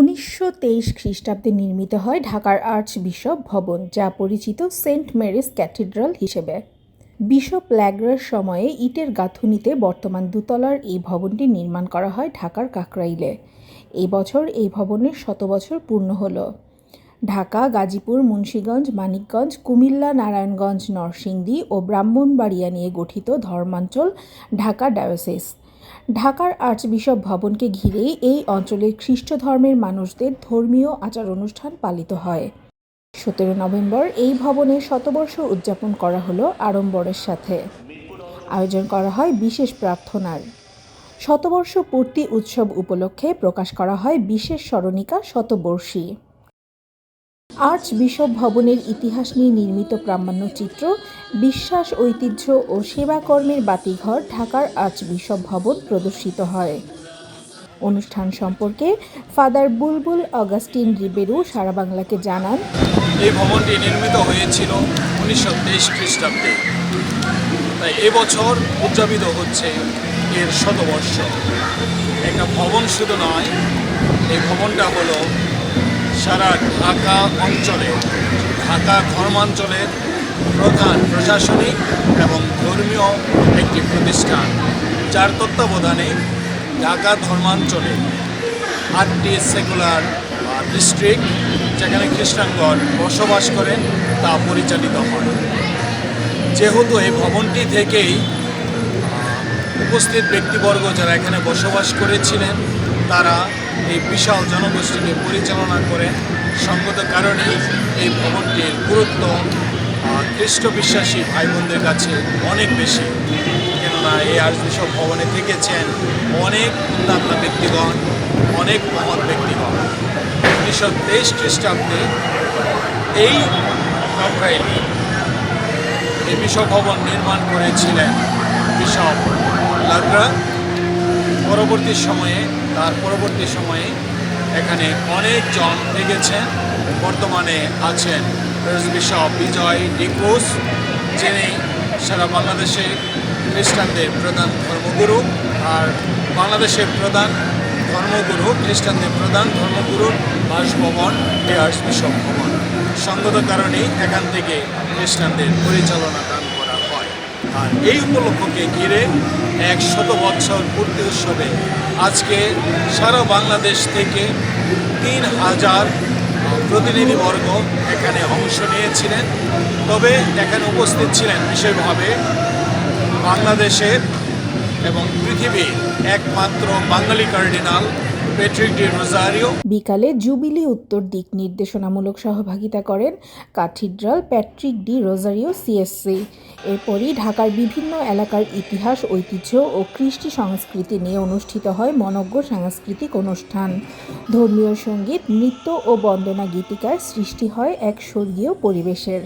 উনিশশো তেইশ খ্রিস্টাব্দে নির্মিত হয় ঢাকার আর্চ বিশপ ভবন, যা পরিচিত সেন্ট মেরিস ক্যাথিড্রাল হিসেবে। বিশপ ল্যাগ্রার সময়ে ইটের গাঁথুনিতে বর্তমান দুতলার এই ভবনটি নির্মাণ করা হয় ঢাকার কাকরাইলে। এই বছর এই ভবনের শত বছর পূর্ণ হলো। ঢাকা, গাজীপুর, মুন্সীগঞ্জ, মানিকগঞ্জ, কুমিল্লা, নারায়ণগঞ্জ, নরসিংদী ও ব্রাহ্মণবাড়িয়া নিয়ে গঠিত ধর্মাঞ্চল ঢাকা ডায়োসিস। ঢাকার আর্চবিশপ ভবনকে ঘিরেই এই অঞ্চলের খ্রিস্ট ধর্মের মানুষদের ধর্মীয় আচার অনুষ্ঠান পালিত হয়। সতেরো নভেম্বর এই ভবনের শতবর্ষ উদযাপন করা হলো আড়ম্বরের সাথে। আয়োজন করা হয় বিশেষ প্রার্থনার। শতবর্ষ পূর্তি উৎসব উপলক্ষে প্রকাশ করা হয় বিশেষ স্মরণিকা শতবর্ষী। আর্চ বিশপ ভবনের ইতিহাস নিয়ে নির্মিত প্রামাণ্যচিত্র বিশ্বাস, ঐতিহ্য ও সেবাকর্মের বাতিঘর ঢাকার আর্চ বিশপ ভবন প্রদর্শিত হয়। অনুষ্ঠান সম্পর্কে ফাদার বুলবুল অগাস্টিন রিবেরু সারা বাংলাকে জানান এই ভবনটি নির্মিত হয়েছিল উনিশশো তেইশ খ্রিস্টাব্দে। তাই এবছর উদযাপিত হচ্ছে এর শতবর্ষ। একটা ভবন শুধু নয়, এই ভবনটা হলো সারা ঢাকা অঞ্চলে, ঢাকা ধর্মাঞ্চলের প্রধান প্রশাসনিক এবং ধর্মীয় একটি প্রতিষ্ঠান, যার তত্ত্বাবধানে ঢাকা ধর্মাঞ্চলে আটটি সেকুলার ডিস্ট্রিক্ট যেখানে খ্রিস্টানগণ বসবাস করেন তা পরিচালিত হয়। যেহেতু এই ভবনটি থেকেই উপস্থিত ব্যক্তিবর্গ যারা এখানে বসবাস করেছিলেন, তারা এই বিশাল জনগোষ্ঠীকে পরিচালনা করেন সঙ্গত কারণেই এই ভবনটির গুরুত্ব খ্রিস্ট বিশ্বাসী ভাই বোনদের কাছে অনেক বেশি। কেননা এই আর্চবিশপ ভবনে থেকেছেন, অনেক উন্নত ব্যক্তিগণ, অনেক মহৎ ব্যক্তিগণ। উনিশশো তেইশ খ্রিস্টাব্দে এই কাকরাইলে এই বিশপ ভবন নির্মাণ করেছিলেন বিশপ লাগরা পরবর্তী সময়ে, তার পরবর্তী সময়ে এখানে অনেকজন থেকেছেন বর্তমানে আছেন বিশপ বিজয় ডিক্রুজ যিনি সারা বাংলাদেশে খ্রিস্টানদের প্রধান ধর্মগুরু আর বাংলাদেশের প্রধান ধর্মগুরু, খ্রিস্টানদের প্রধান ধর্মগুরুর বাসভবন আর্চবিশপ ভবন। সঙ্গত কারণেই এখান থেকে খ্রিস্টানদের পরিচালনা আর এই উপলক্ষকে ঘিরে এক শত বৎসর পূর্তি উৎসবে আজকে সারা বাংলাদেশ থেকে তিন হাজার প্রতিনিধিবর্গ এখানে অংশ নিয়েছিলেন। তবে এখানে উপস্থিত ছিলেন বিশেষভাবে বাংলাদেশের এবং পৃথিবীর একমাত্র বাঙালি কার্ডিনাল বিকালে জুবিলি উত্তর দিক নির্দেশনামূলক সহভাগিতা করেন cathedral Patrick D Rozario CSC এরপরই ঢাকার বিভিন্ন এলাকার ইতিহাস, ঐতিহ্য ও কৃষ্টি সংস্কৃতি নিয়ে অনুষ্ঠিত হয় মনজ্ঞ সাংস্কৃতিক অনুষ্ঠান। ধর্মীয় সংগীত, নৃত্য ও বন্দনা গীতিকার সৃষ্টি হয় এক স্বর্গীয় পরিবেশের।